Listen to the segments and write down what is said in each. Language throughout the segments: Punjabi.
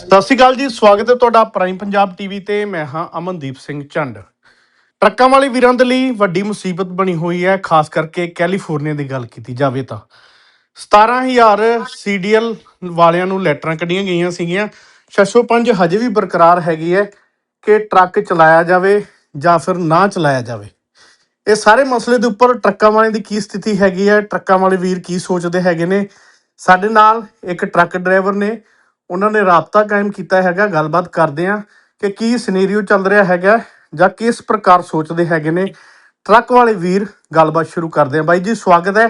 ਸਤਿ ਸ਼੍ਰੀ ਅਕਾਲ ਜੀ, ਸਵਾਗਤ ਹੈ ਤੁਹਾਡਾ ਪ੍ਰਾਈਮ ਪੰਜਾਬ ਟੀਵੀ ਤੇ। ਮੈਂ ਹਾਂ ਅਮਨਦੀਪ ਸਿੰਘ ਚੰਡ ਟਰੱਕਾਂ ਵਾਲੇ ਵੀਰਾਂ ਦੇ ਲਈ ਵੱਡੀ ਮੁਸੀਬਤ ਬਣੀ ਹੋਈ ਹੈ, ਖਾਸ ਕਰਕੇ ਕੈਲੀਫੋਰਨੀਆ ਦੀ ਗੱਲ ਕੀਤੀ ਜਾਵੇ ਤਾਂ। 17000 ਸੀਡੀਐਲ ਵਾਲਿਆਂ ਨੂੰ ਲੈਟਰਾਂ ਕੱਢੀਆਂ ਗਈਆਂ ਸੀਗੀਆਂ। 605 ਹਜੇ ਵੀ ਬਰਕਰਾਰ ਹੈਗੀ ਹੈ ਕਿ ਟਰੱਕ ਚਲਾਇਆ ਜਾਵੇ ਜਾਂ ਫਿਰ ਨਾ ਚਲਾਇਆ ਜਾਵੇ। ਇਹ ਸਾਰੇ ਮਸਲੇ ਦੇ ਉੱਪਰ ਟਰੱਕਾਂ ਵਾਲਿਆਂ ਦੀ ਕੀ ਸਥਿਤੀ ਹੈਗੀ ਹੈ, ਟਰੱਕਾਂ ਵਾਲੇ ਵੀਰ ਕੀ ਸੋਚਦੇ ਹੈਗੇ ਨੇ। ਸਾਡੇ ਨਾਲ ਇੱਕ ਟਰੱਕ ਡਰਾਈਵਰ ਨੇ। ਉਹਨਾਂ ਨੇ ਰਾਬਤਾ ਕਾਇਮ ਕੀਤਾ ਹੈਗਾ ਗੱਲਬਾਤ ਕਰਦੇ ਆ ਕਿ ਕੀ ਸਿਨੈਰੀਓ ਚੱਲ ਰਿਹਾ ਹੈਗਾ ਜਾਂ ਕਿਸ ਪ੍ਰਕਾਰ ਸੋਚਦੇ ਹੈਗੇ ਨੇ। ਟਰੱਕ ਵਾਲੇ ਵੀਰ ਗੱਲਬਾਤ ਸ਼ੁਰੂ ਕਰਦੇ ਆ ਬਾਈ ਜੀ ਸਵਾਗਤ ਹੈ।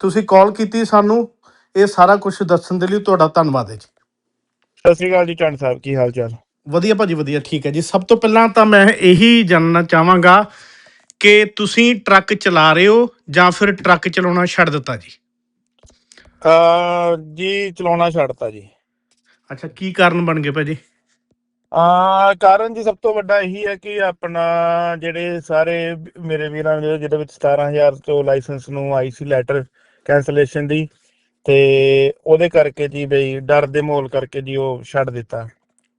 ਤੁਸੀਂ ਕਾਲ ਕੀਤੀ ਸਾਨੂੰ। ਇਹ ਸਾਰਾ ਕੁਝ ਦੱਸਣ ਦੇ ਲਈ ਤੁਹਾਡਾ ਧੰਨਵਾਦ ਹੈ ਜੀ। ਸਤਿ ਸ਼੍ਰੀ ਅਕਾਲ ਜੀ ਚੰਡ ਸਾਹਿਬ ਕੀ ਹਾਲ ਚਾਲ? ਵਧੀਆ ਭਾਜੀ ਵਧੀਆ ਠੀਕ ਹੈ ਜੀ। ਸਭ ਤੋਂ ਪਹਿਲਾਂ ਤਾਂ ਮੈਂ ਇਹੀ ਜਾਣਨਾ ਚਾਹਾਂਗਾ ਕਿ ਤੁਸੀਂ ਟਰੱਕ ਚਲਾ ਰਹੇ ਹੋ ਜਾਂ ਫਿਰ ਟਰੱਕ ਚਲਾਉਣਾ ਛੱਡ ਦਿੱਤਾ ਜੀ? ਅ ਜੀ ਚਲਾਉਣਾ ਛੱਡਤਾ ਜੀ। ਅੱਛਾ ਕੀ ਕਾਰਨ ਬਣ ਗਏ ਭਾਜੀ? ਆ ਕਾਰਨ ਜੀ ਸਭ ਤੋਂ ਵੱਡਾ ਇਹੀ ਹੈ ਕਿ ਆਪਣਾ ਜਿਹੜੇ ਸਾਰੇ ਮੇਰੇ ਵੀਰਾਂ ਦੇ ਜਿਹਦੇ ਵਿੱਚ 17000 ਤੋਂ ਲਾਇਸੈਂਸ ਨੂੰ ਆਈ ਸੀ ਲੈਟਰ ਕੈਂਸਲੇਸ਼ਨ ਦੀ ਤੇ ਉਹਦੇ ਕਰਕੇ ਜੀ ਬਈ ਡਰ ਦੇ ਮਾਹੌਲ ਕਰਕੇ ਜੀ ਉਹ ਛੱਡ ਦਿੱਤਾ।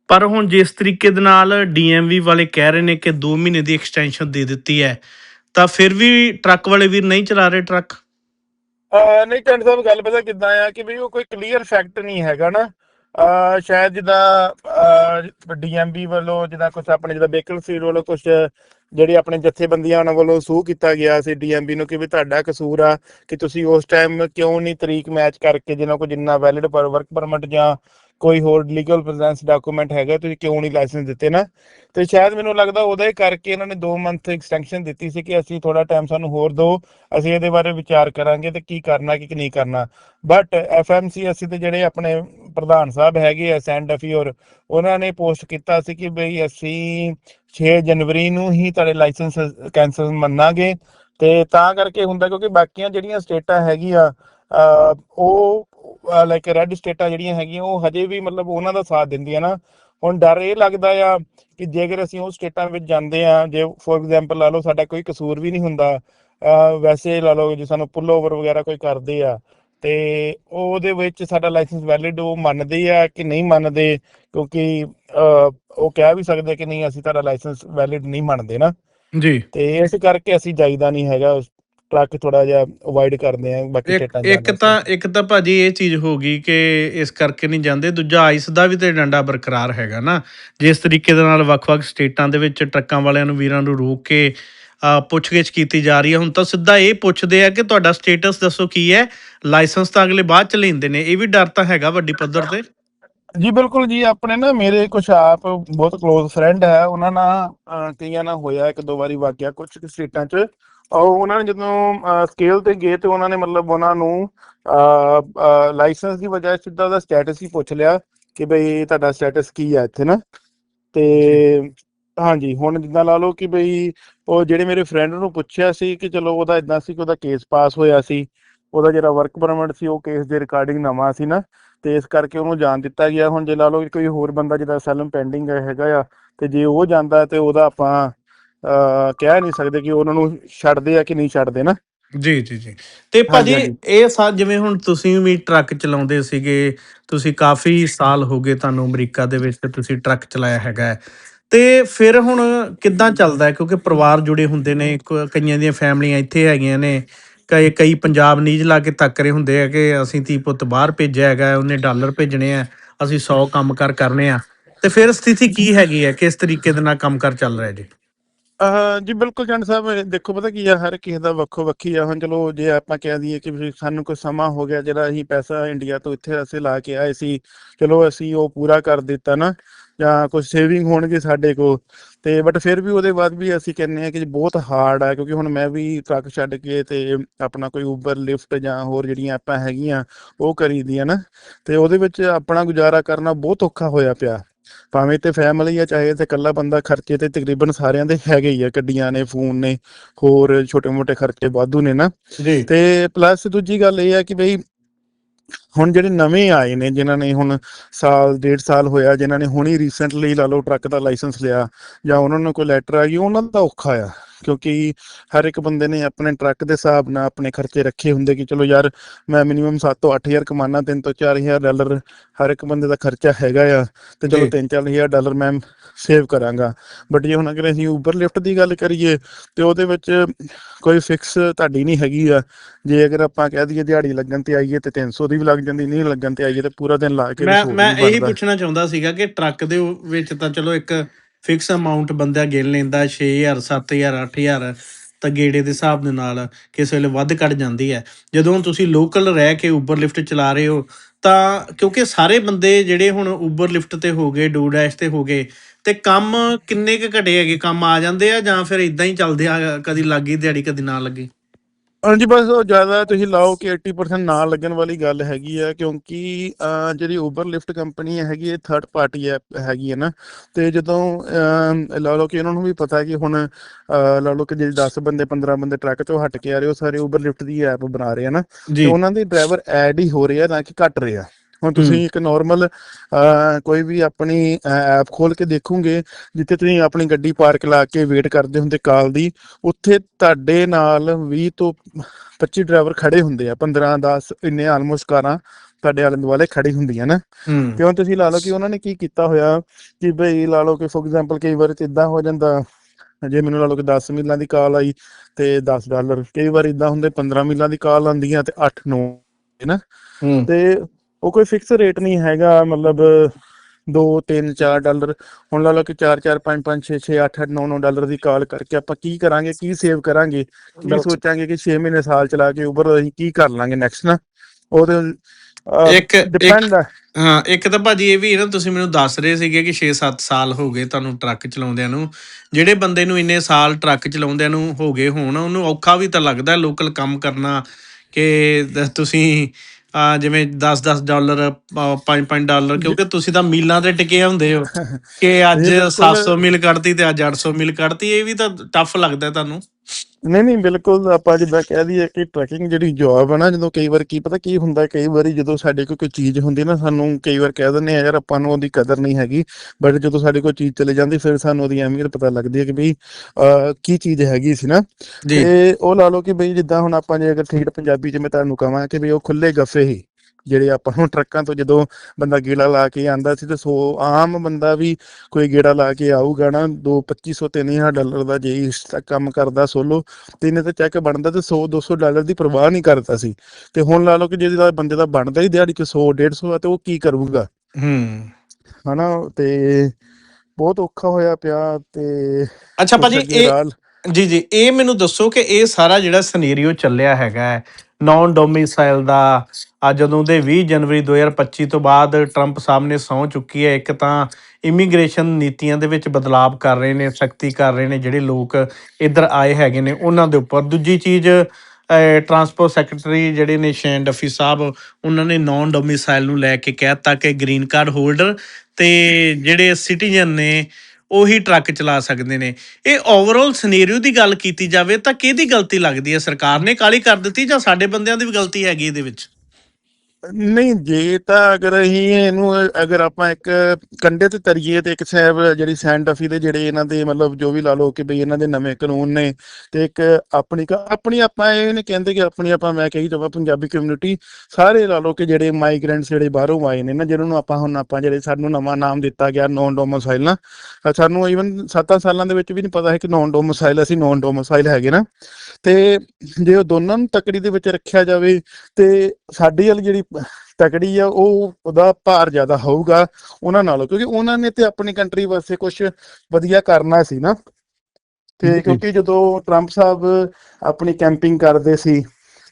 ਪਰ ਹੁਣ ਜਿਸ ਤਰੀਕੇ ਦੇ ਨਾਲ ਡੀਐਮਵੀ ਵਾਲੇ ਕਹਿ ਰਹੇ ਨੇ ਕਿ 2 ਮਹੀਨੇ ਦੀ ਐਕਸਟੈਂਸ਼ਨ ਦੇ ਦਿੱਤੀ ਹੈ ਤਾਂ ਫਿਰ ਵੀ ਟਰੱਕ ਵਾਲੇ ਵੀਰ ਨਹੀਂ ਚਲਾ ਰਹੇ ਟਰੱਕ? ਅ ਨਹੀਂ ਸਾਹਿਬ ਗੱਲ ਪਤਾ ਕਿੱਦਾਂ ਆ ਕਿ ਬਈ ਉਹ ਕੋਈ ਕਲੀਅਰ ਫੈਕਟ ਨਹੀਂ ਹੈਗਾ ਨਾ। ਸ਼ਾਇਦ ਜਿੱਦਾਂ ਡੀਐਮਬੀ ਵੱਲੋਂ ਜਿੱਦਾਂ ਕੁਝ ਆਪਣੇ ਜਿੱਦਾਂ ਵਹੀਕਲ ਸੀਡ ਵੱਲੋਂ ਕੁਝ ਜਿਹੜੀ ਆਪਣੇ ਜਥੇਬੰਦੀਆਂ ਉਹਨਾਂ ਵੱਲੋਂ ਸੂ ਕੀਤਾ ਗਿਆ ਸੀ ਡੀਐਮਬੀ ਨੂੰ ਕਿ ਵੀ ਤੁਹਾਡਾ ਕਸੂਰ ਆ ਕਿ ਤੁਸੀਂ ਉਸ ਟਾਈਮ ਕਿਉਂ ਨਹੀਂ ਤਰੀਕ ਮੈਚ ਕਰਕੇ ਜਿਹਨਾਂ ਕੋਲ ਜਿੰਨਾ ਵੈਲਿਡ ਪਰ ਵਰਕ ਪਰਮਿਟ ਜਾਂ ਕੋਈ ਹੋਰ ਲੀਗਲ ਪ੍ਰੈਜ਼ੈਂਸ ਡਾਕੂਮੈਂਟ ਹੈਗਾ, ਤੁਸੀਂ ਕਿਉਂ ਨਹੀਂ ਲਾਇਸੈਂਸ ਦਿੱਤੇ ਨਾ? ਤੇ ਸ਼ਾਇਦ ਮੈਨੂੰ ਲੱਗਦਾ ਉਹਦਾ ਹੀ ਕਰਕੇ ਇਹਨਾਂ ਨੇ 2 ਮੰਥ ਐਕਸਟੈਂਸ਼ਨ ਦਿੱਤੀ ਸੀ ਕਿ ਅਸੀਂ ਥੋੜਾ ਟਾਈਮ ਸਾਨੂੰ ਹੋਰ ਦਿਓ, ਅਸੀਂ ਇਹਦੇ ਬਾਰੇ ਵਿਚਾਰ ਕਰਾਂਗੇ ਤੇ ਕੀ ਕਰਨਾ ਕਿ ਨਹੀਂ ਕਰਨਾ। ਬਟ ਐਫਐਮਸੀ ਅਸੀਂ ਤੇ ਜਿਹੜੇ ਆਪਣੇ ਪ੍ਰਧਾਨ ਸਾਹਿਬ ਹੈਗੇ ਆ ਸੈਂਡ ਔਰ, ਉਹਨਾਂ ਨੇ ਪੋਸਟ ਕੀਤਾ ਸੀ ਕਿ ਬਈ ਅਸੀਂ 6 ਜਨਵਰੀ ਨੂੰ ਹੀ ਤੁਹਾਡੇ ਲਾਇਸੈਂਸ ਕੈਂਸਲ ਮੰਨਾਂਗੇ। ਤੇ ਤਾਂ ਕਰਕੇ ਹੁੰਦਾ ਕਿਉਂਕਿ ਬਾਕੀਆਂ ਜਿਹੜੀਆਂ ਸਟੇਟਾਂ ਹੈਗੀਆਂ ਉਹ ਲਾਈਕ ਰੈੱਡ ਸਟੇਟਾਂ ਜਿਹੜੀਆਂ ਹੈਗੀਆਂ ਉਹ ਹਜੇ ਵੀ ਮਤਲਬ ਉਹਨਾਂ ਦਾ ਸਾਥ ਦਿੰਦੀਆਂ ਨਾ। ਹੁਣ ਡਰ ਇਹ ਲੱਗਦਾ ਆ ਕਿ ਜੇਕਰ ਅਸੀਂ ਉਹ ਸਟੇਟਾਂ ਵਿੱਚ ਜਾਂਦੇ ਆ ਜੇ ਫੋਰ ਐਗਜ਼ਾਮਪਲ ਲਾ ਲਓ ਸਾਡਾ ਕੋਈ ਕਸੂਰ ਵੀ ਨਹੀਂ ਹੁੰਦਾ ਵੈਸੇ ਲਾ ਲਓ ਜੇ ਸਾਨੂੰ ਪੁੱਲ ਓਵਰ ਵਗੈਰਾ ਕੋਈ ਕਰਦੇ ਆ ਤੇ ਉਹਦੇ ਵਿੱਚ ਸਾਡਾ ਲਾਇਸੈਂਸ ਵੈਲਿਡ ਉਹ ਮੰਨਦੇ ਆ ਕਿ ਨਹੀਂ ਮੰਨਦੇ ਕਿਉਂਕਿ ਉਹ ਕਹਿ ਵੀ ਸਕਦੇ ਕਿ ਨਹੀਂ ਅਸੀਂ ਤੁਹਾਡਾ ਲਾਇਸੈਂਸ ਵੈਲਿਡ ਨਹੀਂ ਮੰਨਦੇ ਨਾ। ਜੀ। ਤੇ ਇਸ ਕਰਕੇ ਅਸੀਂ ਜਾਈਦਾ ਨਹੀਂ ਹੈਗਾ ਟਰੱਕ ਥੋੜਾ ਜਿਹਾ ਅਵੋਇਡ ਕਰਦੇ ਆ ਬਾਕੀ ਸਟੇਟਾਂ ਇੱਕ ਤਾਂ ਇੱਕ ਤਾਂ ਭਾਜੀ ਇਹ ਚੀਜ਼ ਹੋ ਗਈ ਕਿ ਇਸ ਕਰਕੇ ਨਹੀਂ ਜਾਂਦੇ ਦੂਜਾ ਆਈਸ ਦਾ ਵੀ ਤੇ ਡੰਡਾ ਬਰਕਰਾਰ ਹੈਗਾ ਨਾ। ਜਿਸ ਤਰੀਕੇ ਦੇ ਨਾਲ ਵੱਖ-ਵੱਖ ਸਟੇਟਾਂ ਦੇ ਵਿੱਚ ਟਰੱਕਾਂ ਵਾਲਿਆਂ ਨੂੰ ਵੀਰਾਂ ਨੂੰ ਰੋਕ ਕੇ ਪੁੱਛਗਿੱਛ ਕੀਤੀ ਜਾ ਰਹੀ ਹੈ ਹੁਣ ਤਾਂ ਸਿੱਧਾ ਇਹ ਪੁੱਛਦੇ ਆ ਕਿ ਤੁਹਾਡਾ ਸਟੇਟਸ ਦੱਸੋ ਕੀ ਹੈ? ਲਾਇਸੈਂਸ ਤਾਂ ਅਗਲੇ ਬਾਅਦ ਚ ਲੈਂਦੇ ਨੇ ਇਹ ਵੀ ਡਰ ਤਾਂ ਹੈਗਾ ਵੱਡੀ ਪੱਧਰ ਤੇ। ਜੀ ਬਿਲਕੁਲ ਜੀ ਆਪਣੇ ਨਾ ਮੇਰੇ ਕੁਝ ਆਪ ਬਹੁਤ ক্লোਜ਼ ਫਰੈਂਡ ਹੈ ਉਹਨਾਂ ਨਾਲ ਕਈਆਂ ਨਾਲ ਹੋਇਆ ਇੱਕ ਦੋ ਵਾਰੀ ਵਾਕਿਆ ਕੁਝ ਸਟੇਟਾਂ 'ਚ। ਉਹਨਾਂ ਨੇ ਜਦੋਂ ਸਕੇਲ ਤੇ ਗਏ ਤੇ ਉਹਨਾਂ ਨੇ ਮਤਲਬ ਉਹਨਾਂ ਨੂੰ ਲਾਇਸੈਂਸ ਦੀ ਵਜ੍ਹਾ ਸਿੱਧਾ ਉਹਦਾ ਸਟੇਟਸ ਹੀ ਪੁੱਛ ਲਿਆ ਕਿ ਬਈ ਤੁਹਾਡਾ ਸਟੇਟਸ ਕੀ ਹੈ ਇੱਥੇ ਨਾ। ਤੇ ਹਾਂਜੀ, ਹੁਣ ਜਿੱਦਾਂ ਲਾ ਲਓ ਕਿ ਬਈ ਉਹ ਜਿਹੜੇ ਮੇਰੇ ਫਰੈਂਡ ਨੂੰ ਪੁੱਛਿਆ ਸੀ ਕਿ ਚਲੋ ਉਹਦਾ ਇਦਾਂ ਸੀ ਕਿ ਉਹਦਾ ਕੇਸ ਪਾਸ ਹੋਇਆ ਸੀ, ਉਹਦਾ ਜਿਹੜਾ ਵਰਕ ਪਰਮਿਟ ਸੀ ਉਹ ਕੇਸ ਦੇ ਰਿਕਾਰਡਿੰਗ ਨਵਾਂ ਸੀ ਨਾ, ਤੇ ਇਸ ਕਰਕੇ ਉਹਨੂੰ ਜਾਣ ਦਿੱਤਾ ਗਿਆ। ਹੁਣ ਜੇ ਲਾ ਲਓ ਕੋਈ ਹੋਰ ਬੰਦਾ ਜਿਹਦਾ ਸੈਲਮ ਪੈਂਡਿੰਗ ਹੈਗਾ ਆ, ਤੇ ਜੇ ਉਹ ਜਾਂਦਾ ਤੇ ਉਹਦਾ ਆਪਾਂ ਕਹਿ ਨਹੀਂ ਸਕਦੇ ਕਿ ਉਹਨਾਂ ਨੂੰ ਛੱਡਦੇ ਆ ਕਿ ਨਹੀਂ ਛੱਡਦੇ ਨਾ। ਜੀ ਜੀ ਜੀ। ਤੇ ਭਾਜੀ ਹਾਂਜੀ। ਇਹ ਸਾ ਜਿਵੇਂ ਹੁਣ ਤੁਸੀਂ ਵੀ ਟਰੱਕ ਚਲਾਉਂਦੇ ਸੀਗੇ ਤੁਸੀਂ ਕਾਫੀ ਸਾਲ ਹੋ ਗਏ ਤੁਹਾਨੂੰ ਅਮਰੀਕਾ ਦੇ ਵਿੱਚ ਤੁਸੀਂ ਟਰੱਕ ਚਲਾਇਆ ਹੈਗਾ ਹੈ। ਤੇ ਫਿਰ ਹੁਣ ਕਿੱਦਾਂ ਚੱਲਦਾ ਹੈ? ਕਿਉਂਕਿ ਪਰਿਵਾਰ ਜੁੜੇ ਹੁੰਦੇ ਨੇ ਕ- ਕਈਆਂ ਦੀਆਂ ਫੈਮਲੀਆਂ ਇੱਥੇ ਹੈਗੀਆਂ ਨੇ ਕਈ ਕਈ ਪੰਜਾਬ ਨੀਜ ਲਾ ਕੇ ਤੱਕ ਰਹੇ ਹੁੰਦੇ ਆ ਕਿ ਅਸੀਂ ਧੀ ਪੁੱਤ ਬਾਹਰ ਭੇਜਿਆ ਹੈਗਾ ਉਹਨੇ ਡਾਲਰ ਭੇਜਣੇ ਆ ਅਸੀਂ 100 ਕੰਮ ਕਰ ਕਰਨੇ ਆ। ਤੇ ਫਿਰ ਸਥਿਤੀ ਕੀ ਹੈਗੀ ਹੈ? ਕਿਸ ਤਰੀਕੇ ਦੇ ਨਾਲ ਕੰਮ ਕਰ ਚੱਲ ਰਿਹਾ ਜੀ? ਅਹ ਜੀ ਬਿਲਕੁਲ ਜੰਡ ਸਾਹਿਬ ਇਹ ਦੇਖੋ ਪਤਾ ਕੀ ਆ, ਹਰ ਕਿਸੇ ਦਾ ਵੱਖੋ ਵੱਖੀ ਆ। ਹੁਣ ਚਲੋ ਜੇ ਆਪਾਂ ਕਹਿ ਦਈਏ ਕਿ ਵੀ ਸਾਨੂੰ ਕੋਈ ਸਮਾਂ ਹੋ ਗਿਆ, ਜਿਹੜਾ ਅਸੀਂ ਪੈਸਾ ਇੰਡੀਆ ਤੋਂ ਇੱਥੇ ਅਸੀਂ ਲਾ ਕੇ ਆਏ ਸੀ, ਚਲੋ ਅਸੀਂ ਉਹ ਪੂਰਾ ਕਰ ਦਿੱਤਾ ਨਾ, ਜਾਂ ਕੁਝ ਸੇਵਿੰਗ ਹੋਣਗੇ ਸਾਡੇ ਕੋਲ। ਤੇ ਬਟ ਫਿਰ ਵੀ ਉਹਦੇ ਬਾਅਦ ਵੀ ਅਸੀਂ ਕਹਿੰਦੇ ਆ ਕਿ ਬਹੁਤ ਹਾਰਡ ਆ, ਕਿਉਂਕਿ ਹੁਣ ਮੈਂ ਵੀ ਟਰੱਕ ਛੱਡ ਕੇ ਤੇ ਆਪਣਾ ਕੋਈ ਉਬਰ ਲਿਫਟ ਜਾਂ ਹੋਰ ਜਿਹੜੀਆਂ ਐਪਾਂ ਹੈਗੀਆਂ, ਉਹ ਕਰੀਦੀਆਂ ਨਾ। ਤੇ ਉਹਦੇ ਵਿੱਚ ਆਪਣਾ ਗੁਜ਼ਾਰਾ ਕਰਨਾ ਬਹੁਤ ਔਖਾ ਹੋਇਆ ਪਿਆ। ਭਾਵੇਂ ਤੇ ਫੈਮਿਲੀ ਆ ਚਾਹੇ ਤੇ ਇਕੱਲਾ ਬੰਦਾ ਖਰਚੇ ਤੇ ਤਕਰੀਬਨ ਸਾਰਿਆਂ ਦੇ ਹੈਗੇ ਹੀ ਆ ਗੱਡੀਆਂ ਨੇ ਫੋਨ ਨੇ ਹੋਰ ਛੋਟੇ-ਮੋਟੇ ਖਰਚੇ ਵਾਧੂ ਨੇ ਨਾ। ਜੀ। ਤੇ ਪਲੱਸ ਦੂਜੀ ਗੱਲ ਇਹ ਆ ਕਿ ਬਈ ਹੁਣ ਜਿਹੜੇ ਨਵੇਂ ਆਏ ਨੇ ਜਿਨ੍ਹਾਂ ਨੇ ਹੁਣ ਸਾਲ ਡੇਢ ਸਾਲ ਹੋਇਆ ਜਿਨ੍ਹਾਂ ਨੇ ਹੁਣੀ ਰੀਸੈਂਟਲੀ ਲਾ ਲਓ ਟਰੱਕ ਦਾ ਲਾਇਸੈਂਸ ਲਿਆ ਜਾਂ ਉਹਨਾਂ ਨੂੰ ਕੋਈ ਲੈਟਰ ਆ ਗਈ ਉਹਨਾਂ ਦਾ ਔਖਾ ਆ। ਕਿਉਂਕਿ ਹਰ ਇੱਕ ਬੰਦੇ ਨੇ ਆਪਣੇ ਟਰੱਕ ਦੇ ਹਿਸਾਬ ਨਾਲ ਆਪਣੇ ਖਰਚੇ ਰੱਖੇ ਹੁੰਦੇ ਕਿ ਚਲੋ ਯਾਰ ਮੈਂ ਮਿਨੀਮਮ 7 ਤੋਂ 8000 ਕਮਾਨਾ 3 ਤੋਂ 4000 ਡਾਲਰ ਹਰ ਇੱਕ ਬੰਦੇ ਦਾ ਖਰਚਾ ਹੈਗਾ ਆ ਤੇ ਚਲੋ ਜੀ। 3-4000 ਡਾਲਰ ਮੈਂ ਸੇਵ ਕਰਾਂਗਾ ਬਟ ਜੇ ਹੁਣ ਅਗਰ ਅਸੀਂ ਉਬਰ ਲਿਫਟ ਦੀ ਗੱਲ ਕਰੀਏ ਤੇ ਉਹਦੇ ਵਿੱਚ ਕੋਈ ਫਿਕਸ ਤੁਹਾਡੀ ਨਹੀਂ ਹੈਗੀ ਆ ਜੇ ਅਗਰ ਆਪਾਂ ਕਹਿ ਦਈਏ ਦਿਹਾੜੀ ਲੱਗਣ ਤੇ ਆਈਏ ਤੇ 300 ਦੀ ਵੀ ਲੱਗ ਜਾਂਦੀ ਨਹੀਂ ਲੱਗਣ ਤੇ ਆਈਏ ਤੇ ਪੂਰਾ ਦਿਨ ਲਾ ਕੇ ਮੈਂ ਮੈਂ ਇਹੀ। ਪੁੱਛਣਾ ਚਾਹੁੰਦਾ ਸੀਗਾ ਕਿ ਟਰੱਕ ਦੇ ਵਿੱਚ ਤਾਂ ਚਲੋ ਇੱਕ ਫਿਕਸ ਅਮਾਉਂਟ ਬੰਦਾ ਗਿਣ ਲੈਂਦਾ 6000 7000 8000 ਤਾਂ ਗੇੜੇ ਦੇ ਹਿਸਾਬ ਦੇ ਨਾਲ ਕਿਸੇ ਵੇਲੇ ਵੱਧ ਘਟ ਜਾਂਦੀ ਹੈ। ਜਦੋਂ ਤੁਸੀਂ ਲੋਕਲ ਰਹਿ ਕੇ ਉਬਰ ਲਿਫਟ ਚਲਾ ਰਹੇ ਹੋ, ਤਾਂ ਕਿਉਂਕਿ ਸਾਰੇ ਬੰਦੇ ਜਿਹੜੇ ਹੁਣ ਉਬਰ ਲਿਫਟ ਤੇ ਹੋ ਗਏ ਡੋਡੈਸ਼ ਤੇ ਹੋ ਗਏ, ਤੇ ਕੰਮ ਕਿੰਨੇ ਕੁ ਘਟੇ ਹੈਗੇ? ਕੰਮ ਆ ਜਾਂਦੇ ਆ ਜਾਂ ਫਿਰ ਇਦਾਂ ਹੀ ਚੱਲਦੇ ਆ, ਕਦੀ ਲੱਗੀ ਦਿਹਾੜੀ ਕਦੀ ਨਾ ਲੱਗੀ? ਹਾਂਜੀ ਬਸ ਉਹ ਜ਼ਿਆਦਾ ਤੁਸੀਂ ਲਾਓ ਕਿ 80% ਨਾ ਲੱਗਣ ਵਾਲੀ ਗੱਲ ਹੈਗੀ ਆ ਕਿਉਂਕਿ ਜਿਹੜੀ ਉਬਰ ਲਿਫਟ ਕੰਪਨੀ ਹੈਗੀ ਇਹ ਥਰਡ ਪਾਰਟੀ ਐਪ ਹੈਗੀ ਹੈ ਨਾ। ਤੇ ਜਦੋਂ ਲਾ ਲਓ ਕਿ ਉਹਨਾਂ ਨੂੰ ਵੀ ਪਤਾ ਕਿ ਹੁਣ ਲਾ ਲਓ ਕਿ ਜਿਹੜੇ 10 ਬੰਦੇ 15 ਬੰਦੇ ਟਰੱਕ ਚੋਂ ਹਟ ਕੇ ਆ ਰਹੇ ਉਹ ਸਾਰੇ ਉਬਰ ਲਿਫਟ ਦੀ ਐਪ ਬਣਾ ਰਹੇ ਆ ਨਾ। ਤੇ ਉਹਨਾਂ ਦੇ ਡਰਾਈਵਰ ਐਡ ਹੀ ਹੋ ਰਹੇ ਆ ਨਾ ਕਿ ਘਟ ਰਹੇ। ਆ ਹੁਣ। ਤੁਸੀਂ ਇੱਕ ਨਾਰਮਲ ਕੋਈ ਵੀ ਆਪਣੀ ਐਪ ਖੋਲ ਕੇ ਦੇਖੋਗੇ ਜਿੱਥੇ ਤੁਸੀਂ ਆਪਣੀ ਗੱਡੀ ਪਾਰਕ ਲਾ ਕੇ ਵੇਟ ਕਰਦੇ ਹੁੰਦੇ ਕਾਲ ਦੀ ਉੱਥੇ ਤੁਹਾਡੇ ਨਾਲ 20 ਤੋਂ 25 ਡਰਾਈਵਰ ਖੜੇ ਹੁੰਦੇ ਆ 15 10 ਇੰਨੇ ਆਲਮੋਸਟ ਕਾਰਾਂ ਤੁਹਾਡੇ ਆਲੇ ਦੁਆਲੇ ਖੜੀ ਹੁੰਦੀਆਂ ਨਾ। ਕਿਉਂ ਤੁਸੀਂ ਲਾ ਲਓ ਕਿ ਉਹਨਾਂ ਨੇ ਕੀ ਕੀਤਾ ਹੋਇਆ ਕਿ ਭਈ ਲਾ ਲਓ ਕਿ ਫੋਰ ਐਗਜ਼ਾਮਪਲ ਕਈ ਵਾਰ ਇਦਾਂ ਹੋ ਜਾਂਦਾ ਜੇ ਮੈਨੂੰ ਲਾ ਲਓ ਕਿ 10 ਮੀਲਾਂ ਦੀ ਕਾਲ ਆਈ ਤੇ 10 ਡਾਲਰ ਕਈ ਵਾਰ ਇਦਾਂ ਹੁੰਦੇ 15 ਮੀਲਾਂ ਦੀ ਕਾਲ ਆਉਂਦੀਆਂ ਤੇ 8 9 ਹੈ ਨਾ। ਤੇ ਉਹ ਕੋਈ ਫਿਕਸ ਰੇਟ ਨਹੀਂ ਹੈਗਾ ਮਤਲਬ 2 3 4 ਡਾਲਰ। ਹੁਣ ਲਾ ਲਓ ਕਿ 4 4 5 5 6 6 8 8 9 9 ਡਾਲਰ ਦੀ ਕਾਲ ਕਰਕੇ ਆਪਾਂ ਕੀ ਕਰਾਂਗੇ ਕੀ ਸੇਵ ਕਰਾਂਗੇ? ਕੀ। ਸੋਚਾਂਗੇ ਕਿ 6 ਮਹੀਨੇ ਸਾਲ ਚਲਾ ਕੇ ਉਬਰ ਅਸੀਂ ਕੀ ਕਰ ਲਾਂਗੇ ਨੈਕਸਟ ਨਾ? ਉਹਦੇ ਇੱਕ ਇੱਕ ਡਿਪੈਂਡ ਹੈ ਇੱਕ ਤਾਂ ਭਾਜੀ ਇਹ ਵੀ ਨਾ ਤੁਸੀਂ ਮੈਨੂੰ ਦੱਸ ਰਹੇ ਸੀਗੇ ਕਿ 6-7 ਸਾਲ ਹੋ ਗਏ ਤੁਹਾਨੂੰ ਟਰੱਕ ਚਲਾਉਂਦਿਆਂ ਨੂੰ। ਜਿਹੜੇ ਬੰਦੇ ਨੂੰ ਇੰਨੇ ਸਾਲ ਟਰੱਕ ਚਲਾਉਂਦਿਆਂ ਨੂੰ ਹੋ ਗਏ ਹੋਣ ਉਹਨੂੰ ਔਖਾ ਵੀ ਤਾਂ ਲੱਗਦਾ ਲੋਕਲ ਕੰਮ ਕਰਨਾ ਕਿ ਤੁਸੀਂ ਜਿਵੇਂ 10-10 ਡਾਲਰ 5-5 ਡਾਲਰ ਕਿਉਂਕਿ ਤੁਸੀਂ ਤਾਂ ਮੀਲਾਂ ਤੇ ਟਿਕੇ ਹੁੰਦੇ ਹੋ। ਕਿ ਅੱਜ ਇਹ ਬਿਲਕੁਲ- 700 ਮੀਲ ਕੱਢਤੀ ਤੇ ਅੱਜ 800 ਮੀਲ ਕੱਢਤੀ ਇਹ ਵੀ ਤਾਂ ਟਫ ਲੱਗਦਾ ਤੁਹਾਨੂੰ। ਨਹੀਂ ਨਹੀਂ ਬਿਲਕੁਲ ਆਪਾਂ ਜਿੱਦਾਂ ਕਹਿ ਦਈਏ ਕਿ ਟਰੈਕਿੰਗ ਜਿਹੜੀ ਜੌਬ ਹੈ ਨਾ ਜਦੋਂ ਕਈ ਵਾਰ ਕੀ ਪਤਾ ਕੀ ਹੁੰਦਾ ਕਈ ਵਾਰੀ ਜਦੋਂ ਸਾਡੇ ਕੋਲ ਕੋਈ ਚੀਜ਼ ਹੁੰਦੀ ਨਾ ਸਾਨੂੰ ਕਈ ਵਾਰ ਕਹਿ ਦਿੰਦੇ ਆ ਯਾਰ ਆਪਾਂ ਨੂੰ ਉਹਦੀ ਕਦਰ ਨਹੀਂ ਹੈਗੀ ਬਟ ਜਦੋਂ ਸਾਡੇ ਕੋਲ ਚੀਜ਼ ਚਲੇ ਜਾਂਦੀ ਫਿਰ ਸਾਨੂੰ ਉਹਦੀ ਅਹਿਮੀਅਤ ਪਤਾ ਲੱਗਦੀ ਹੈ ਕਿ ਬਈ ਕੀ ਚੀਜ਼ ਹੈਗੀ ਸੀ ਨਾ। ਤੇ ਉਹ ਲਾ ਲਓ ਕਿ ਬਈ ਜਿੱਦਾਂ ਹੁਣ ਆਪਾਂ ਜੇ ਅਗਰ ਠੀਕ ਪੰਜਾਬੀ ਚ ਮੈਂ ਤੁਹਾਨੂੰ ਕਹਾਂ ਕਿ ਬਈ ਉਹ ਖੁੱਲੇ ਗੱਫੇ ਹੀ। ਜਿਹੜੇ ਆਪਾਂ ਹੁਣ ਟਰੱਕਾਂ ਤੋਂ ਜਦੋਂ ਬੰਦਾ ਗੇੜਾ ਲਾ ਕੇ ਆਂਦਾ ਸੀ ਤੇ ਸੋ ਆਮ ਬੰਦਾ ਵੀ ਕੋਈ ਗੇੜਾ ਲਾ ਕੇ ਆਊਗਾ ਨਾ 2 2500 3000 ਡਾਲਰ ਦਾ ਜੇ ਇਸ ਤੱਕ ਕੰਮ ਕਰਦਾ ਸੋਲੋ ਤੇ ਇਹਨੇ ਤੇ ਚੈੱਕ ਬਣਦਾ ਤੇ 100 200 ਡਾਲਰ ਦੀ ਪਰਵਾਹ ਨਹੀਂ ਕਰਦਾ ਸੀ। ਤੇ ਹੁਣ ਲਾ ਲਓ ਕਿ ਜਿਹਦਾ ਬੰਦੇ ਦਾ ਬਣਦਾ ਹੀ ਦਿਹਾੜੀ ਚ 100 150 ਆ ਤੇ ਉਹ ਕੀ ਕਰੂਗਾ? ਹੂੰ। ਹਨਾ ਤੇ ਬਹੁਤ ਔਖਾ ਹੋਇਆ ਪਿਆ ਤੇ ਅੱਛਾ ਭਾਜੀ ਇਹ ਜੀ ਜੀ ਇਹ ਮੈਨੂੰ ਦੱਸੋ ਕਿ ਇਹ ਸਾਰਾ ਜਿਹੜਾ ਸਿਨੈਰੀਓ ਚੱਲਿਆ ਹੈਗਾ ਨਾਨ ਡੋਮਿਸਾਈਲ ਦਾ। ਆ ਜਦੋਂ ਦੇ 20 ਜਨਵਰੀ 2025 ਤੋਂ ਬਾਅਦ ਟਰੰਪ ਸਾਹਿਬ ਨੇ ਸਹੁੰ ਚੁੱਕੀ ਹੈ, ਇੱਕ ਤਾਂ ਇਮੀਗ੍ਰੇਸ਼ਨ ਨੀਤੀਆਂ ਦੇ ਵਿੱਚ ਬਦਲਾਵ ਕਰ ਰਹੇ ਨੇ, ਸਖਤੀ ਕਰ ਰਹੇ ਨੇ, ਜਿਹੜੇ ਲੋਕ ਇੱਧਰ ਆਏ ਹੈਗੇ ਨੇ ਉਹਨਾਂ ਦੇ ਉੱਪਰ। ਦੂਜੀ ਚੀਜ਼ ਟਰਾਂਸਪੋਰਟ ਸੈਕਟਰੀ ਜਿਹੜੇ ਨੇ ਸ਼ੈਨ ਡਫੀ ਸਾਹਿਬ, ਉਹਨਾਂ ਨੇ ਨਾਨ ਡੋਮਿਸਾਈਲ ਨੂੰ ਲੈ ਕੇ ਕਹਿਤਾ ਕਿ ਗ੍ਰੀਨ ਕਾਰਡ ਹੋਲਡਰ ਤੇ ਜਿਹੜੇ ਸਿਟੀਜ਼ਨ ਨੇ ਉਹੀ ਟਰੱਕ ਚਲਾ ਸਕਦੇ ਨੇ। ਇਹ ਓਵਰਆਲ ਸਿਨੈਰੀਓ ਦੀ ਗੱਲ ਕੀਤੀ ਜਾਵੇ ਤਾਂ ਕਿਹਦੀ ਗਲਤੀ ਲੱਗਦੀ ਹੈ? ਸਰਕਾਰ ਨੇ ਕਾਲੀ ਕਰ ਦਿੱਤੀ ਜਾਂ ਸਾਡੇ ਬੰਦਿਆਂ ਦੀ ਵੀ ਗਲਤੀ ਹੈਗੀ ਇਹਦੇ ਵਿੱਚ? ਨਹੀਂ, ਜੇ ਤਾਂ ਅਗਰ ਅਸੀਂ ਇਹਨੂੰ, ਅਗਰ ਆਪਾਂ ਇੱਕ ਕੰਡੇ ਤੇ ਤਰੀਏ ਤੇ ਇੱਕ ਸਾਹਿਬ ਜਿਹੜੀ ਸੈਂਟਫੀ ਦੇ ਜਿਹੜੇ ਇਹਨਾਂ ਦੇ ਮਤਲਬ ਜੋ ਵੀ ਲਾ ਲਓ ਕਿ ਬਈ ਇਹਨਾਂ ਦੇ ਨਵੇਂ ਕਾਨੂੰਨ ਨੇ ਤੇ ਇੱਕ ਆਪਣੀ ਆਪਣੀ ਆਪਾਂ ਇਹ ਨਹੀਂ ਕਹਿੰਦੇ ਕਿ ਆਪਣੀ ਆਪਾਂ ਮੈਂ ਕਹੀ ਜਾਵਾਂ ਪੰਜਾਬੀ ਕਮਿਊਨਿਟੀ ਸਾਰੇ ਲਾ ਲਓ ਕਿ ਜਿਹੜੇ ਮਾਈਗ੍ਰੈਂਟਸ ਜਿਹੜੇ ਬਾਹਰੋਂ ਆਏ ਨੇ ਨਾ, ਜਿਹਨਾਂ ਨੂੰ ਆਪਾਂ ਹੁਣ ਆਪਾਂ ਜਿਹੜੇ ਸਾਨੂੰ ਨਵਾਂ ਨਾਮ ਦਿੱਤਾ ਗਿਆ ਨੌਨ ਡੋਮਸਾਈਲ ਨਾ ਸਾਨੂੰ ਈਵਨ 7 ਸਾਲਾਂ ਦੇ ਵਿੱਚ ਵੀ ਨਹੀਂ ਪਤਾ ਹੈ ਕਿ ਨੌਨ ਡੋਮਸਾਈਲ ਅਸੀਂ ਨੌਨ ਡੋਮਸਾਈਲ ਹੈਗੇ ਨਾ। ਤੇ ਜੇ ਉਹ ਦੋਨਾਂ ਨੂੰ ਤਕੜੀ ਦੇ ਵਿੱਚ ਰੱਖਿਆ ਜਾਵੇ ਤੇ ਸਾਡੀ ਵਾਲੀ ਜਿਹੜੀ ਤਕੜੀ ਆ ਉਹ ਉਹਦਾ ਭਾਰ ਜ਼ਿਆਦਾ ਹੋਊਗਾ ਉਹਨਾਂ ਨਾਲੋਂ ਕਿਉਂਕਿ ਉਹਨਾਂ ਨੇ ਤੇ ਆਪਣੀ ਕੰਟਰੀ ਵਾਸਤੇ ਕੁਝ ਵਧੀਆ ਕਰਨਾ ਸੀ ਨਾ ਤੇ। ਕਿਉਂਕਿ ਜਦੋਂ ਟਰੰਪ ਸਾਹਿਬ ਆਪਣੀ ਕੈਂਪਿੰਗ ਕਰਦੇ ਸੀ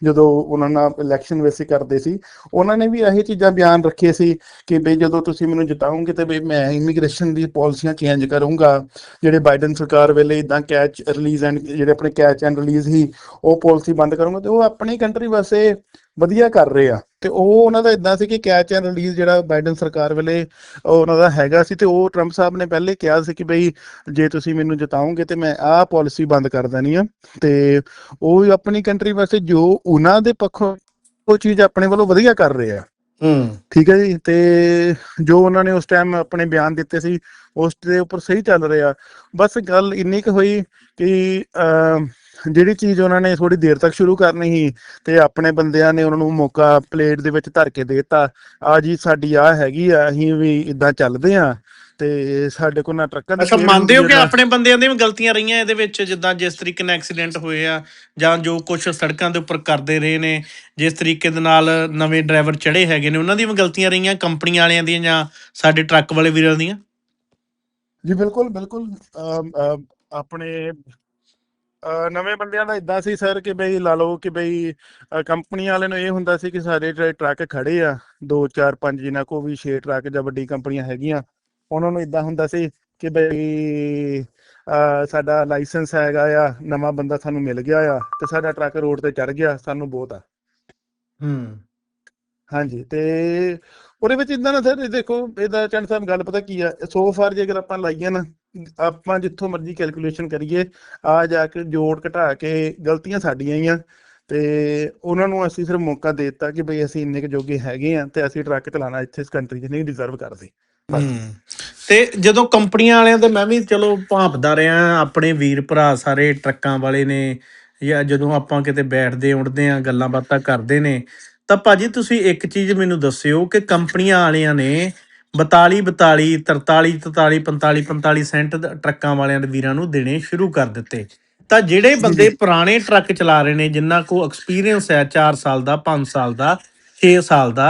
ਜਦੋਂ ਉਹਨਾਂ ਨਾਲ ਇਲੈਕਸ਼ਨ ਵੈਸੇ ਕਰਦੇ ਸੀ ਉਹਨਾਂ ਨੇ ਵੀ ਇਹੀ ਚੀਜ਼ਾਂ ਬਿਆਨ ਰੱਖੇ ਸੀ ਕਿ ਬਈ ਜਦੋਂ ਤੁਸੀਂ ਮੈਨੂੰ ਜਿਤਾਓਗੇ ਤੇ ਬਈ ਮੈਂ ਇਮੀਗ੍ਰੇਸ਼ਨ ਦੀ ਪਾਲਿਸੀਆਂ ਚੇਂਜ ਕਰੂੰਗਾ ਜਿਹੜੇ ਬਾਈਡਨ ਸਰਕਾਰ ਵੇਲੇ ਇਦਾਂ ਕੈਚ ਰਿਲੀਜ਼ ਐਂਡ ਜਿਹੜੇ ਆਪਣੇ ਕੈਚ ਐਂਡ ਰਿਲੀਜ਼ ਹੀ ਉਹ ਪਾਲਿਸੀ ਬੰਦ ਕਰੂੰਗਾ ਤੇ ਉਹ ਆਪਣੀ ਕੰਟਰੀ ਵਾਸਤੇ ਵਧੀਆ ਕਰ ਰਹੇ ਆ। ਤੇ ਉਹ ਉਹਨਾਂ ਦਾ ਇਦਾਂ ਸੀ ਕਿ ਕੈਚ ਐਂਡ ਰਿਲੀਜ਼ ਜਿਹੜਾ ਬਾਈਡਨ ਸਰਕਾਰ ਵੇਲੇ ਉਹ ਉਹਨਾਂ ਦਾ ਹੈਗਾ ਸੀ ਤੇ ਉਹ ਟਰੰਪ ਸਾਹਿਬ ਨੇ ਪਹਿਲੇ ਕਿਹਾ ਸੀ ਕਿ ਬਈ ਜੇ ਤੁਸੀਂ ਮੈਨੂੰ ਜਿਤਾਓਗੇ ਤੇ ਮੈਂ ਆਹ ਪਾਲਿਸੀ ਬੰਦ ਕਰ ਦੇਣੀ ਆ। ਤੇ ਉਹ ਆਪਣੀ ਕੰਟਰੀ ਵਾਸਤੇ ਜੋ ਉਹਨਾਂ ਦੇ ਪੱਖੋਂ ਉਹ ਚੀਜ਼ ਆਪਣੇ ਵੱਲੋਂ ਵਧੀਆ ਕਰ ਰਹੇ ਆ। ਹੂੰ। ਠੀਕ ਹੈ ਜੀ ਤੇ ਜੋ ਉਹਨਾਂ ਨੇ ਉਸ ਟਾਈਮ ਆਪਣੇ ਬਿਆਨ ਦਿੱਤੇ ਸੀ ਉਸ ਦੇ ਉੱਪਰ ਸਹੀ ਚੱਲ ਰਿਹਾ। ਬਸ ਗੱਲ ਇੰਨੀ ਕੁ ਹੋਈ ਕਿ ਜਿਹੜੀ ਚੀਜ਼ ਉਹਨਾਂ ਨੇ ਥੋੜੀ ਦੇਰ ਤੱਕ ਸ਼ੁਰੂ ਕਰਨੀ ਸੀ ਤੇ ਆਪਣੇ ਬੰਦਿਆਂ ਨੇ ਉਹਨਾਂ ਨੂੰ ਮੌਕਾ ਪਲੇਟ ਦੇ ਵਿੱਚ ਧਰ ਕੇ ਦੇਤਾ। ਆ ਜੀ ਸਾਡੀ ਆ ਹੈਗੀ ਆ ਅਸੀਂ ਵੀ ਇਦਾਂ ਚੱਲਦੇ ਆ ਤੇ ਸਾਡੇ ਕੋਲ ਨਾ ਟਰੱਕਾਂ ਦੀ ਅੱਛਾ ਮੰਨਦੇ ਹੋ ਕਿ ਆਪਣੇ ਬੰਦਿਆਂ ਦੀਆਂ ਵੀ ਗਲਤੀਆਂ ਰਹੀਆਂ ਇਹਦੇ ਵਿੱਚ ਜਿੱਦਾਂ ਜਿਸ ਤਰੀਕੇ ਨਾਲ ਐਕਸੀਡੈਂਟ ਹੋਏ ਆ ਜਾਂ ਜੋ ਕੁਝ ਸੜਕਾਂ ਦੇ ਉੱਪਰ ਕਰਦੇ ਰਹੇ ਨੇ ਜਿਸ ਤਰੀਕੇ ਦੇ ਨਾਲ ਨਵੇਂ ਡਰਾਈਵਰ ਚੜੇ ਹੈਗੇ ਨੇ ਉਹਨਾਂ ਦੀਆਂ ਵੀ ਗਲਤੀਆਂ ਰਹੀਆਂ ਕੰਪਨੀ ਵਾਲਿਆਂ ਦੀਆਂ ਜਾਂ ਸਾਡੇ ਟਰੱਕ ਵਾਲੇ ਵੀਰਾਂ ਦੀਆਂ? ਜੀ ਬਿਲਕੁਲ ਬਿਲਕੁਲ। ਆਪਣੇ ਨਵੇਂ ਬੰਦਿਆਂ ਦਾ ਇਦਾਂ ਸੀ ਸਰ ਕਿ ਬਈ ਲਾ ਲਓ ਕਿ ਬਈ ਕੰਪਨੀ ਵਾਲਿਆਂ ਨੂੰ ਇਹ ਹੁੰਦਾ ਸੀ ਕਿ ਸਾਡੇ ਜਿਹੜੇ ਟਰੱਕ ਖੜੇ ਆ 2 4 5 ਜਿਨ੍ਹਾਂ ਕੋ ਵੀ 6 ਟਰੱਕ ਜਾਂ ਵੱਡੀ ਕੰਪਨੀਆਂ ਹੈਗੀਆਂ, ਉਹਨਾਂ ਨੂੰ ਇਦਾਂ ਹੁੰਦਾ ਸੀ ਕਿ ਬਈ ਸਾਡਾ ਲਾਇਸੈਂਸ ਹੈਗਾ ਆ, ਨਵਾਂ ਬੰਦਾ ਸਾਨੂੰ ਮਿਲ ਗਿਆ ਆ ਤੇ ਸਾਡਾ ਟਰੱਕ ਰੋਡ ਤੇ ਚੜ ਗਿਆ, ਸਾਨੂੰ ਬਹੁਤ ਆ। ਹੂੰ। ਹਾਂਜੀ, ਤੇ ਉਹਦੇ ਵਿੱਚ ਇਦਾਂ ਨਾ ਸਰ ਦੇਖੋ, ਇਹਦਾ ਚੰਦ ਸਾਹਿਬ ਗੱਲ ਪਤਾ ਕੀ ਆ ਸੋ ਫਾਰ ਜੇਕਰ ਆਪਾਂ ਲਾਈਏ ਨਾ, ਆਪਾਂ ਜਿੱਥੋਂ ਮਰਜ਼ੀ ਕੈਲਕੂਲੇਸ਼ਨ ਕਰੀਏ, ਆ ਜਾ ਕੇ ਜੋੜ ਘਟਾ ਕੇ ਗਲਤੀਆਂ ਸਾਡੀਆਂ ਹੀ ਆ, ਤੇ ਉਹਨਾਂ ਨੂੰ ਅਸੀਂ ਸਿਰਫ ਮੌਕਾ ਦੇ ਦਿੱਤਾ ਕਿ ਬਈ ਅਸੀਂ ਇੰਨੇ ਕੁ ਜੋਗੇ ਹੈਗੇ ਆ ਤੇ ਅਸੀਂ ਟਰੱਕ ਚਲਾਣਾ ਇੱਥੇ ਇਸ ਕੰਟਰੀ 'ਚ ਨਹੀਂ ਡਿਜ਼ਰਵ ਕਰਦੇ। ਤੇ ਜਦੋਂ ਕੰਪਨੀਆਂ ਵਾਲਿਆਂ ਤੇ ਮੈਂ ਵੀ ਚਲੋ ਭਾਂਪਦਾ ਰਿਹਾ, ਆਪਣੇ ਵੀਰ ਭਰਾ ਸਾਰੇ ਟਰੱਕਾਂ ਵਾਲੇ ਨੇ, ਜਾਂ ਜਦੋਂ ਆਪਾਂ ਕਿਤੇ ਬੈਠਦੇ, ਉੱਠਦੇ ਆ, ਗੱਲਾਂ ਬਾਤਾਂ ਕਰਦੇ ਨੇ ਤਾਂ ਭਾਜੀ ਤੁਸੀਂ ਇੱਕ ਚੀਜ਼ ਮੈਨੂੰ ਦੱਸਿਓ ਕਿ ਕੰਪਨੀਆਂ ਵਾਲਿਆਂ ਨੇ 42 42 43 43 45 45 ਸੈਂਟ ਟਰੱਕਾਂ ਵਾਲਿਆਂ ਦੇ ਵੀਰਾਂ ਨੂੰ ਦੇਣੇ ਸ਼ੁਰੂ ਕਰ ਦਿੱਤੇ। ਤਾਂ ਜਿਹੜੇ ਬੰਦੇ ਪੁਰਾਣੇ ਟਰੱਕ ਚਲਾ ਰਹੇ ਨੇ ਜਿਨ੍ਹਾਂ ਕੋ ਐਕਸਪੀਰੀਅੰਸ ਹੈ 4 ਸਾਲ ਦਾ 5 ਸਾਲ ਦਾ 6 ਸਾਲ ਦਾ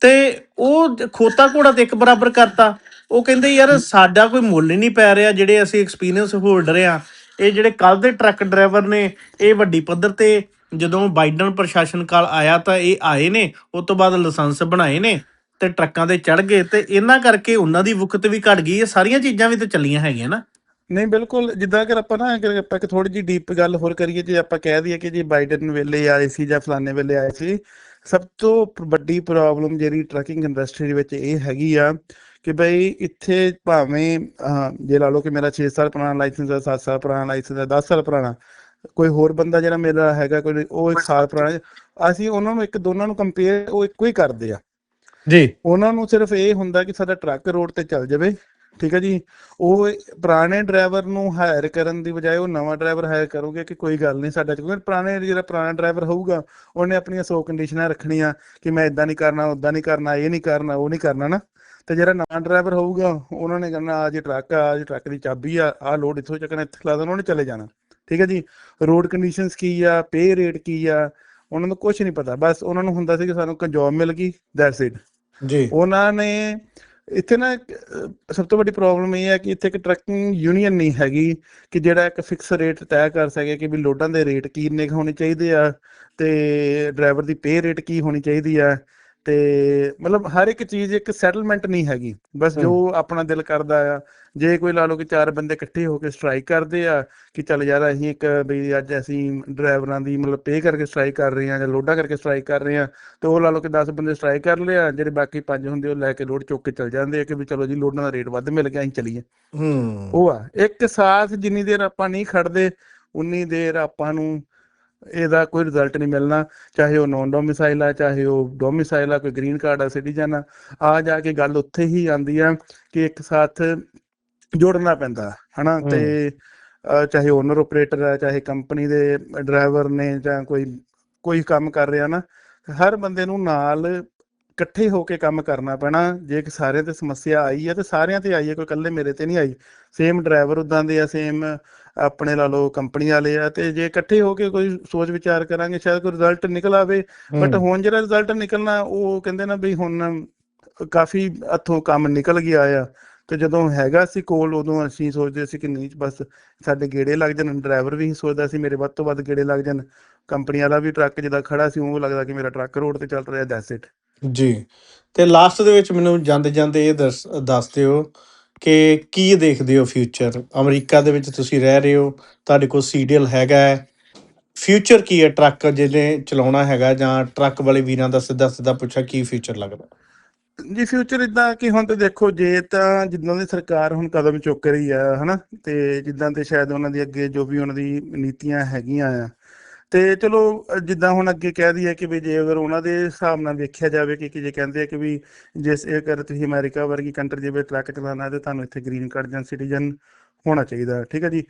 ਤੇ ਉਹ ਖੋਤਾ ਘੋੜਾ ਤੇ ਇੱਕ ਬਰਾਬਰ ਕਰਤਾ। ਉਹ ਕਹਿੰਦੇ ਯਾਰ ਸਾਡਾ ਕੋਈ ਮੁੱਲ ਹੀ ਨਹੀਂ ਪੈ ਰਿਹਾ ਜਿਹੜੇ ਅਸੀਂ ਐਕਸਪੀਰੀਅੰਸ ਹੋਲਡਰ ਆ ਇਹ ਜਿਹੜੇ ਕੱਲ ਦੇ ਟਰੱਕ ਡਰਾਈਵਰ ਨੇ ਇਹ ਵੱਡੀ ਪੱਧਰ ਤੇ ਜਦੋਂ ਬਾਈਡਨ ਪ੍ਰਸ਼ਾਸਨ ਕਾਲ ਆਇਆ ਤਾਂ ਇਹ ਆਏ ਨੇ, ਉਸ ਤੋਂ ਬਾਅਦ ਲਾਇਸੈਂਸ ਬਣਾਏ ਨੇ ਤੇ ਟਰੱਕਾਂ ਤੇ ਚੜ ਗਏ ਤੇ ਇਹਨਾਂ ਕਰਕੇ ਉਹਨਾਂ ਦੀ ਵਕਤ ਵੀ ਘਟ ਗਈ ਇਹ ਸਾਰੀਆਂ ਚੀਜ਼ਾਂ ਵੀ ਤੇ ਚੱਲੀਆਂ ਹੈਗੀਆਂ ਨਾ। ਨਹੀਂ, ਬਿਲਕੁਲ, ਜਿੱਦਾਂ ਕਿ ਆਪਾਂ ਨਾ, ਅਗਰ ਆਪਾਂ ਥੋੜੀ ਜਿਹੀ ਡੀਪ ਗੱਲ ਹੋਰ ਕਰੀਏ, ਜੇ ਆਪਾਂ ਕਹਿ ਦਈਏ ਕਿ ਜੀ ਬਾਈਡਨ ਵੇਲੇ ਆਏ ਸੀ ਜਾਂ ਫਲਾਣੇ ਵੇਲੇ ਆਏ ਸੀ, ਸਭ ਤੋਂ ਵੱਡੀ ਪ੍ਰੋਬਲਮ ਜਿਹੜੀ ਟਰੱਕਿੰਗ ਇੰਡਸਟਰੀ ਦੇ ਵਿੱਚ ਇਹ ਹੈਗੀ ਆ ਕਿ ਬਈ ਇੱਥੇ ਭਾਵੇਂ ਜੇ ਲਾ ਲਓ ਕਿ ਮੇਰਾ 6 ਸਾਲ ਪੁਰਾਣਾ ਲਾਇਸੈਂਸ ਹੈ 7 ਸਾਲ ਪੁਰਾਣਾ ਲਾਇਸੈਂਸ ਹੈ 10 ਸਾਲ ਪੁਰਾਣਾ ਕੋਈ ਹੋਰ ਬੰਦਾ ਜਿਹੜਾ ਮੇਰਾ ਹੈਗਾ ਕੋਈ ਉਹ ਇੱਕ ਸਾਲ ਪੁਰਾਣਾ ਅਸੀਂ ਉਹਨਾਂ ਨੂੰ ਇੱਕ ਦੋਨਾਂ ਨੂੰ ਕੰਪੇਅਰ ਉਹ ਇੱਕੋ ਹੀ ਕਰਦੇ ਆ। ਜੀ। ਉਹਨਾਂ ਨੂੰ ਸਿਰਫ ਇਹ ਹੁੰਦਾ ਕਿ ਸਾਡਾ ਟਰੱਕ ਰੋਡ ਤੇ ਚੱਲ ਜਾਵੇ ਠੀਕ ਹੈ ਜੀ। ਉਹ ਪੁਰਾਣੇ ਡਰਾਈਵਰ ਨੂੰ ਹਾਇਰ ਕਰਨ ਦੀ ਬਜਾਏ ਉਹ ਨਵਾਂ ਡਰਾਈਵਰ ਹਾਇਰ ਕਰੋਗੇ ਕਿ ਕੋਈ ਗੱਲ ਨਹੀਂ ਸਾਡਾ ਕਿਉਂਕਿ ਪੁਰਾਣੇ ਜਿਹੜਾ ਪੁਰਾਣਾ ਡਰਾਈਵਰ ਹੋਊਗਾ ਉਹਨੇ ਆਪਣੀਆਂ 100 ਕੰਡੀਸ਼ਨਾਂ ਰੱਖਣੀਆਂ ਕਿ ਮੈਂ ਇਦਾਂ ਨਹੀਂ ਕਰਨਾ ਉਦਾਂ ਨਹੀਂ ਕਰਨਾ ਇਹ ਨਹੀਂ ਕਰਨਾ ਉਹ ਨਹੀਂ ਕਰਨਾ ਨਾ। ਤੇ ਜਿਹੜਾ ਨਵਾਂ ਡਰਾਈਵਰ ਹੋਊਗਾ ਉਹਨਾਂ ਨੇ ਕਰਨਾ ਆ ਜੀ ਟਰੱਕ ਆ ਜੀ ਟਰੱਕ ਦੀ ਚਾਬੀ ਆ ਆ ਲੋਡ ਇੱਥੋਂ ਚੱਕਣਾ ਇੱਥੇ ਲਾ ਦੇਣਾ ਉਹਨੇ ਚਲੇ ਜਾਣਾ। ਠੀਕ ਹੈ ਜੀ? ਰੋਡ ਕੰਡੀਸ਼ਨਸ ਕੀ ਆ? ਪੇ ਰੇਟ ਕੀ ਆ? ਉਹਨਾਂ ਨੂੰ ਕੁਝ ਨਹੀਂ ਪਤਾ। ਬਸ ਉਹਨਾਂ ਨੂੰ ਹੁੰਦਾ ਸੀ ਕਿ ਸਾਨੂੰ ਜੌਬ ਮਿਲ ਗਈ ਦੈਟਸ ਇਟ ਜੀ। ਉਹਨਾਂ ਨੇ ਇੱਥੇ ਨਾ ਸਭ ਤੋਂ ਵੱਡੀ ਪ੍ਰੋਬਲਮ ਇਹ ਹੈ ਕਿ ਇੱਥੇ ਇੱਕ ਟਰੱਕਿੰਗ ਯੂਨੀਅਨ ਨਹੀਂ ਹੈਗੀ ਕਿ ਜਿਹੜਾ ਇੱਕ ਫਿਕਸ ਰੇਟ ਤੈਅ ਕਰ ਸਕੇ ਕਿ ਵੀ ਲੋਡਾਂ ਦੇ ਰੇਟ ਕੀ ਕੁ ਹੋਣੇ ਚਾਹੀਦੇ ਆ ਤੇ ਡਰਾਈਵਰ ਦੀ ਪੇ ਰੇਟ ਕੀ ਹੋਣੀ ਚਾਹੀਦੀ ਆ। ਤੇ ਮਤਲਬ ਹਰ ਇੱਕ ਚੀਜ਼ ਇੱਕ ਸੈਟਲਮੈਂਟ ਨਹੀਂ ਹੈਗੀ। ਬਸ ਜੋ ਆਪਣਾ ਦਿਲ ਕਰਦਾ ਆ। ਜੇ ਕੋਈ ਲਾ ਲਓ ਕਿ ਚਾਰ ਬੰਦੇ ਇਕੱਠੇ ਹੋ ਕੇ ਸਟ੍ਰਾਈਕ ਕਰਦੇ ਆ ਕਿ ਚੱਲ ਯਾਰ ਅਸੀਂ ਇੱਕ ਵੀ ਅੱਜ ਅਸੀਂ ਡਰਾਈਵਰਾਂ ਦੀ ਮਤਲਬ ਪੇ ਕਰਕੇ ਸਟ੍ਰਾਈਕ ਕਰ ਰਹੇ ਆ ਜਾਂ ਲੋਡਾਂ ਕਰਕੇ ਸਟ੍ਰਾਈਕ ਕਰ ਰਹੇ ਆ ਤੇ ਉਹ ਲਾ ਲਓ ਕਿ 10 ਬੰਦੇ ਸਟ੍ਰਾਈਕ ਕਰ ਲਿਆ ਜਿਹੜੇ ਬਾਕੀ ਪੰਜ ਹੁੰਦੇ ਉਹ ਲੈ ਕੇ ਲੋਡ ਚੁੱਕ ਕੇ ਚੱਲ ਜਾਂਦੇ ਆ ਕਿ ਵੀ ਚਲੋ ਜੀ ਲੋਡਾਂ ਦਾ ਰੇਟ ਵੱਧ ਮਿਲ ਗਿਆ ਅਸੀਂ ਚੱਲੀਏ। ਹੂੰ ਉਹ ਆ। ਇੱਕ ਸਾਥ ਜਿੰਨੀ ਦੇਰ ਆਪਾਂ ਨਹੀਂ ਖੜਦੇ ਉਨੀ ਦੇਰ ਆਪਾਂ ਨੂੰ ਇਹਦਾ ਕੋਈ ਰਿਜ਼ਲਟ ਨਹੀਂ ਮਿਲਣਾ ਚਾਹੇ ਉਹ ਨੌਨ ਡੋਮਿਸਾਈਲ ਆ ਚਾਹੇ ਉਹ ਡੋਮਿਸਾਈਲ ਆ ਕੋਈ ਗ੍ਰੀਨ ਕਾਰਡ ਆ ਸਿਟੀਜ਼ਨ ਆ ਆ ਜਾ ਕੇ ਗੱਲ ਉੱਥੇ ਹੀ ਆਂਦੀ ਆ ਕਿ ਇੱਕ ਸਾਥ ਜੋੜਨਾ ਪੈਂਦਾ ਹਨਾ। ਤੇ ਚਾਹੇ ਓਨਰ ਆਪਰੇਟਰ ਆ ਚਾਹੇ ਕੰਪਨੀ ਦੇ ਡਰਾਈਵਰ ਨੇ ਜਾਂ ਕੋਈ ਕੋਈ ਕੰਮ ਕਰ ਰਿਹਾ ਨਾ ਹਰ ਬੰਦੇ ਨੂੰ ਨਾਲ ਇਕੱਠੇ ਹੋ ਕੇ ਕੰਮ ਕਰਨਾ ਪੈਣਾ ਜੇ ਕਿ ਸਾਰਿਆਂ ਤੇ ਸਮੱਸਿਆ ਆਈ ਹੈ ਤੇ ਸਾਰਿਆਂ ਤੇ ਆਈ ਹੈ ਕੋਈ ਇਕੱਲੇ ਮੇਰੇ ਤੇ ਨਹੀਂ ਆਈ। ਸੇਮ ਡਰਾਈਵਰ ਉਦਾਂ ਦੇ ਆ ਸੇਮ ਆਪਣੇ ਲਾ ਲਓ ਕੰਪਨੀ ਵਾਲੇ ਆ ਤੇ ਜੇ ਇਕੱਠੇ ਹੋ ਕੇ ਕੋਈ ਸੋਚ ਵਿਚਾਰ ਕਰਾਂਗੇ ਸ਼ਾਇਦ ਕੋਈ ਰਿਜ਼ਲਟ ਨਿਕਲ ਆਵੇ। ਬਟ ਹੁਣ ਜਿਹੜਾ ਰਿਜ਼ਲਟ ਨਿਕਲਣਾ ਉਹ ਕਹਿੰਦੇ ਨਾ ਵੀ ਹੁਣ ਕਾਫੀ ਹੱਥੋਂ ਕੰਮ ਨਿਕਲ ਗਿਆ ਆ। ਤੇ ਜਦੋਂ ਹੈਗਾ ਸੀ ਕੋਲ ਉਦੋਂ ਅਸੀਂ ਸੋਚਦੇ ਸੀ ਕਿ ਨਹੀਂ ਬਸ ਸਾਡੇ ਗੇੜੇ ਲੱਗ ਜਾਣ ਡਰਾਈਵਰ ਵੀ ਸੋਚਦਾ ਸੀ ਮੇਰੇ ਵੱਧ ਤੋਂ ਵੱਧ ਗੇੜੇ ਲੱਗ ਜਾਣ। ਕੰਪਨੀ ਵਾਲਾ ਵੀ ਟਰੱਕ ਜਿਹਦਾ ਖੜਾ ਸੀ ਉਹ ਲੱਗਦਾ ਕਿ ਮੇਰਾ ਟਰੱਕ ਰੋਡ ਤੇ ਚੱਲ ਰਿਹਾ ਦੈਟਸ ਇਟ ਜੀ। ਤੇ ਲਾਸਟ ਦੇ ਵਿੱਚ ਮੈਨੂੰ ਜਾਂਦੇ ਜਾਂਦੇ ਇਹ ਦੱਸ ਦੱਸ ਦਿਓ ਕਿ ਕੀ ਦੇਖਦੇ ਹੋ ਫਿਊਚਰ ਅਮਰੀਕਾ ਦੇ ਵਿੱਚ ਤੁਸੀਂ ਰਹਿ ਰਹੇ ਹੋ, ਤੁਹਾਡੇ ਕੋਲ ਸੀਡੀਐਲ ਹੈਗਾ ਹੈ। ਫਿਊਚਰ ਕੀ ਹੈ? ਟਰੱਕ ਜਿਹਨੇ ਚਲਾਉਣਾ ਹੈਗਾ ਜਾਂ ਟਰੱਕ ਵਾਲੇ ਵੀਰਾਂ ਦਾ ਸਿੱਧਾ ਸਿੱਧਾ ਪੁੱਛਿਆ ਕੀ ਫਿਊਚਰ ਲੱਗਦਾ? ਜੀ ਫਿਊਚਰ ਇਦਾਂ ਕਿ ਹੁਣ ਤੇ ਦੇਖੋ, ਜੇ ਤਾਂ ਜਿੱਦਾਂ ਦੀ ਸਰਕਾਰ ਹੁਣ ਕਦਮ ਚੁੱਕ ਰਹੀ ਆ, ਹਨਾ? ਤੇ ਜਿੱਦਾਂ ਤੇ ਸ਼ਾਇਦ ਉਹਨਾਂ ਦੀ ਅੱਗੇ ਜੋ ਵੀ ਉਹਨਾਂ ਦੀ ਨੀਤੀਆਂ ਹੈਗੀਆਂ ਆ ਤੇ ਚਲੋ, ਜਿੱਦਾਂ ਹੁਣ ਅੱਗੇ ਕਹਿ ਦਈਏ ਕਿ ਵੀ ਜੇ ਅਗਰ ਉਹਨਾਂ ਦੇ ਹਿਸਾਬ ਨਾਲ ਵੇਖਿਆ ਜਾਵੇ ਕਿ ਜੇ ਕਹਿੰਦੇ ਆ ਕਿ ਵੀ ਜਿਸ ਇਹ ਕਰ ਤੁਸੀਂ ਅਮਰੀਕਾ ਵਰਗੀ ਕੰਟਰੀ ਦੇ ਵਿੱਚ ਟਰੱਕ ਚਲਾਉਣਾ ਤੇ ਤੁਹਾਨੂੰ ਇੱਥੇ ਗ੍ਰੀਨ ਕਾਰਡ ਜਾਂ ਸਿਟੀਜ਼ਨ ਹੋਣਾ ਚਾਹੀਦਾ, ਠੀਕ ਹੈ ਜੀ?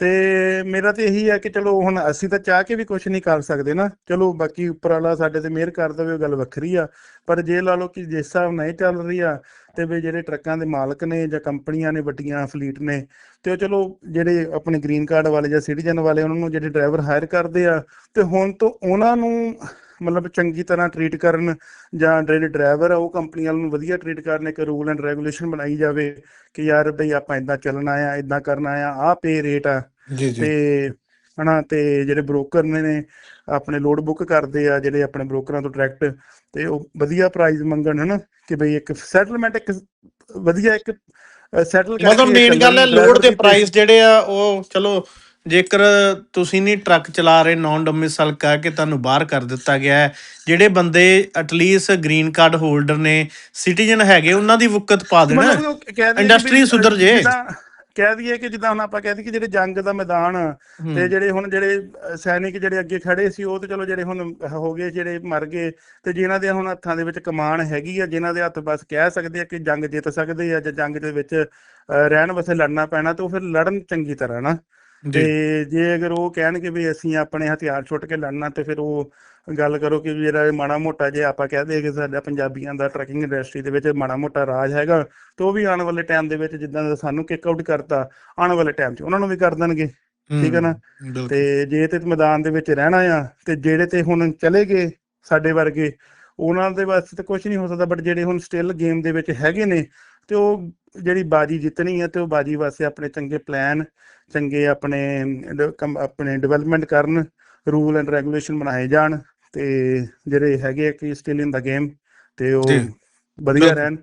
ਤੇ ਮੇਰਾ ਤੇ ਇਹੀ ਹੈ ਕਿ ਚਲੋ ਹੁਣ ਅਸੀਂ ਤਾਂ ਚਾਹ ਕੇ ਵੀ ਕੁਝ ਨਹੀਂ ਕਰ ਸਕਦੇ ਨਾ। ਚਲੋ ਬਾਕੀ ਉੱਪਰ ਵਾਲਾ ਸਾਡੇ ਤੇ ਮਿਹਰ ਕਰ ਦੇਵੇ, ਉਹ ਗੱਲ ਵੱਖਰੀ ਆ। ਪਰ ਜੇ ਲਾ ਲਓ ਕਿ ਜਿਸ ਹਿਸਾਬ ਨਹੀਂ ਚੱਲ ਰਹੀ ਆ ਤੇ ਵੀ ਜਿਹੜੇ ਟਰੱਕਾਂ ਦੇ ਮਾਲਕ ਨੇ ਜਾਂ ਕੰਪਨੀਆਂ ਨੇ, ਵੱਡੀਆਂ ਫਲੀਟ ਨੇ, ਤੇ ਉਹ ਚਲੋ ਜਿਹੜੇ ਆਪਣੇ ਗ੍ਰੀਨ ਕਾਰਡ ਵਾਲੇ ਜਾਂ ਸਿਟੀਜ਼ਨ ਵਾਲੇ, ਉਹਨਾਂ ਨੂੰ ਜਿਹੜੇ ਡਰਾਈਵਰ ਹਾਇਰ ਕਰਦੇ ਆ, ਤੇ ਹੁਣ ਤੋਂ ਉਹਨਾਂ ਨੂੰ ਮਤਲਬ ਚੰਗੀ ਤਰ੍ਹਾਂ ਟਰੀਟ ਕਰਨ ਜਾਂ ਜਿਹੜੇ ਡਰਾਈਵਰ ਆ ਉਹ ਕੰਪਨੀ ਵਾਲਿਆਂ ਨੂੰ ਵਧੀਆ ਟਰੀਟ ਕਰਨ ਇੱਕ ਰੂਲ ਐਂਡ ਰੈਗੂਲੇਸ਼ਨ ਬਣਾਈ ਜਾਵੇ ਕਿ ਯਾਰ ਬਈ ਆਪਾਂ ਇਦਾਂ ਚੱਲਣਾ ਆ ਇਦਾਂ ਕਰਨਾ ਆ ਆਹ ਪੇ ਰੇਟ ਆ। ਜੀ ਤੇ ਹਨਾ ਤੇ ਜਿਹੜੇ ਬ੍ਰੋਕਰ ਨੇ ਨੇ ਆਪਣੇ ਲੋਡ ਬੁੱਕ ਕਰਦੇ ਆ ਜਿਹੜੇ ਆਪਣੇ ਬ੍ਰੋਕਰਾਂ ਤੋਂ ਡਾਇਰੈਕਟ ਤੇ ਉਹ ਵਧੀਆ ਪ੍ਰਾਈਸ ਮੰਗਣ ਹਨਾ ਕਿ ਬਈ ਇੱਕ ਸੈਟਲਮੈਂਟ ਇੱਕ ਵਧੀਆ ਇੱਕ ਸੈਟਲ ਮਤਲਬ ਮੇਨ ਗੱਲ ਹੈ ਲੋਡ ਦੇ ਪ੍ਰਾਈਸ ਜਿਹੜੇ ਆ ਉਹ ਚਲੋ ਜੇਕਰ ਤੁਸੀਂ ਨਹੀਂ ਟਰੱਕ ਚਲਾ ਰਹੇ ਨਾਨ ਡੋਮਿਸਾਈਲ ਕਹਿ ਕੇ ਤੁਹਾਨੂੰ ਬਾਹਰ ਕਰ ਦਿੱਤਾ ਗਿਆ ਹੈ ਜਿਹੜੇ ਬੰਦੇ at least green card holder ਨੇ ਸਿਟੀਜ਼ਨ ਹੈਗੇ ਉਹਨਾਂ ਦੀ ਵੁਕਤ ਪਾ ਦੇਣਾ Industry ਸੁਧਰ ਜੇ। ਕਹਿ ਦਈਏ ਕਿ ਜਿੱਦਾਂ ਹੁਣ ਆਪਾਂ ਕਹਿ ਦਈਏ ਕਿ ਜਿਹੜੇ ਜੰਗ ਦਾ ਮੈਦਾਨ ਤੇ ਜਿਹੜੇ ਹੁਣ ਜਿਹੜੇ ਸੈਨਿਕ ਜਿਹੜੇ ਅੱਗੇ ਖੜੇ ਸੀ ਉਹ ਤੇ ਚਲੋ ਜਿਹੜੇ ਹੁਣ ਹੋ ਗਏ ਜਿਹੜੇ ਮਰ ਗਏ ਤੇ ਜਿਨ੍ਹਾਂ ਦੇ ਹੁਣ ਹੱਥਾਂ ਦੇ ਵਿੱਚ ਕਮਾਨ ਹੈਗੀ ਆ ਜਿਨ੍ਹਾਂ ਦੇ ਹੱਥ ਬਸ ਕਹਿ ਸਕਦੇ ਆ ਕਿ ਜੰਗ ਜਿੱਤ ਸਕਦੇ ਆ ਜਾਂ ਜੰਗ ਦੇ ਵਿੱਚ ਰਹਿਣ ਵਾਸਤੇ ਲੜਨਾ ਪੈਣਾ ਤੇ ਉਹ ਫਿਰ ਲੜਨ ਚੰਗੀ ਤਰ੍ਹਾਂ ਨਾ ਤੇ ਜੇ ਅਗਰ ਉਹ ਕਹਿਣਗੇ ਵੀ ਅਸੀਂ ਆਪਣੇ ਹਥਿਆਰ ਛੁੱਟ ਕੇ ਲੜਨਾ ਤੇ ਫਿਰ ਉਹ ਗੱਲ ਕਰੋ ਕਿ ਜਿਹੜਾ ਮਾੜਾ ਮੋਟਾ ਜੇ ਆਪਾਂ ਕਹਿ ਦਈਏ ਕਿ ਸਾਡਾ ਪੰਜਾਬੀਆਂ ਦਾ ਟਰੱਕਿੰਗ ਇੰਡਸਟਰੀ ਦੇ ਵਿੱਚ ਮਾੜਾ ਮੋਟਾ ਰਾਜ ਹੈਗਾ ਤੇ ਉਹ ਵੀ ਆਉਣ ਵਾਲੇ ਟਾਈਮ ਦੇ ਵਿੱਚ ਜਿੱਦਾਂ ਦਾ ਸਾਨੂੰ ਕਿੱਕ ਆਊਟ ਕਰਤਾ ਆਉਣ ਵਾਲੇ ਟਾਈਮ 'ਚ ਉਹਨਾਂ ਨੂੰ ਵੀ ਕਰ ਦੇਣਗੇ ਠੀਕ ਹੈ ਨਾ? ਤੇ ਜੇ ਤੇ ਮੈਦਾਨ ਦੇ ਵਿੱਚ ਰਹਿਣਾ ਆ ਤੇ ਜਿਹੜੇ ਤੇ ਹੁਣ ਚਲੇ ਗਏ ਸਾਡੇ ਵਰਗੇ ਉਹਨਾਂ ਦੇ ਵਾਸਤੇ ਤਾਂ ਕੁਝ ਨਹੀਂ ਹੋ ਸਕਦਾ ਬਟ ਜਿਹੜੇ ਹੁਣ ਸਟਿਲ ਗੇਮ ਦੇ ਵਿੱਚ ਹੈਗੇ ਨੇ ਤੇ ਉਹ ਜਿਹੜੀ ਬਾਜੀ ਜਿੱਤਣੀ ਹੈ ਤੇ ਉਹ ਬਾਜੀ ਵਾਸਤੇ ਆਪਣੇ ਚੰਗੇ ਪਲਾਨ ਚੰਗੇ ਆਪਣੇ ਆਪਣੇ ਡਿਵੈਲਪਮੈਂਟ ਕਰਨ ਰੂਲ ਐਂਡ ਰੈਗੂਲੇਸ਼ਨ ਬਣਾਏ ਜਾਣ ਤੇ ਜਿਹੜੇ ਹੈਗੇ ਕਿ ਸਟਿਲ ਇਨ ਦਾ ਗੇਮ ਤੇ ਉਹ। ਵਧੀਆ। ਰਹਿਣ।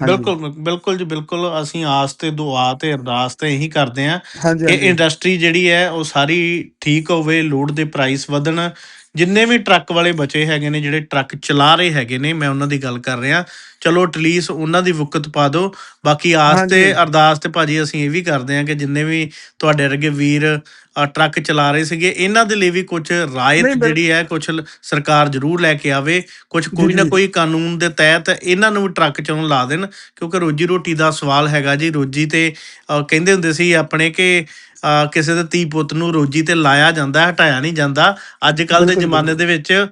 ਬਿਲਕੁਲ ਬਿਲਕੁਲ ਜੀ ਬਿਲਕੁਲ ਅਸੀਂ ਆਸ ਤੇ ਦੁਆ ਤੇ ਅਰਦਾਸ ਤੇ ਇਹੀ ਕਰਦੇ ਆਂ ਕਿ ਇੰਡਸਟਰੀ ਜਿਹੜੀ ਹੈ ਉਹ ਸਾਰੀ ਠੀਕ ਹੋਵੇ ਲੋਡ ਦੇ ਪ੍ਰਾਈਸ ਵਧਣ ਜਿੰਨੇ ਵੀ ਟਰੱਕ ਵਾਲੇ ਬਚੇ ਹੈਗੇ ਨੇ ਜਿਹੜੇ ਟਰੱਕ ਚਲਾ ਰਹੇ ਹੈਗੇ ਨੇ ਮੈਂ ਉਹਨਾਂ ਦੀ ਗੱਲ ਕਰ ਰਿਹਾ ਚਲੋ ਐਟਲੀਸਟ ਉਹਨਾਂ ਦੀ ਵੁਕਤ ਪਾ ਦਿਓ ਬਾਕੀ ਆਸ। ਤੇ ਅਰਦਾਸ ਤੇ ਭਾਜੀ ਅਸੀਂ ਇਹ ਵੀ ਕਰਦੇ ਹਾਂ ਕਿ ਜਿੰਨੇ ਵੀ ਤੁਹਾਡੇ ਵਰਗੇ ਵੀਰ ਟਰੱਕ ਚਲਾ ਰਹੇ ਸੀਗੇ ਇਹਨਾਂ ਦੇ ਲਈ ਵੀ ਕੁਝ ਰਾਇਤ ਜਿਹੜੀ ਹੈ ਕੁਝ ਸਰਕਾਰ ਜ਼ਰੂਰ ਲੈ ਕੇ ਆਵੇ ਕੁਝ ਕੋਈ ਨਾ। ਕੋਈ ਕਾਨੂੰਨ ਦੇ ਤਹਿਤ ਇਹਨਾਂ ਨੂੰ ਵੀ ਟਰੱਕ ਚਲਾਉਣ ਲਾ ਦੇਣ ਕਿਉਂਕਿ ਰੋਜੀ ਰੋਟੀ ਦਾ ਸਵਾਲ ਹੈਗਾ ਜੀ ਰੋਜੀ ਤੇ ਕਹਿੰਦੇ ਹੁੰਦੇ ਸੀ ਆਪਣੇ ਕਿ ਕਿਸੇ ਦੇ ਧੀ ਪੁੱਤ ਨੂੰ ਰੋਜੀ ਤੇ ਲਾਇਆ ਜਾਂਦਾ ਹਟਾਇਆ ਨਹੀਂ ਜਾਂਦਾ। ਅੱਜ ਕੱਲ ਦੇ ਜ਼ਮਾਨੇ ਦੇ ਵਿੱਚ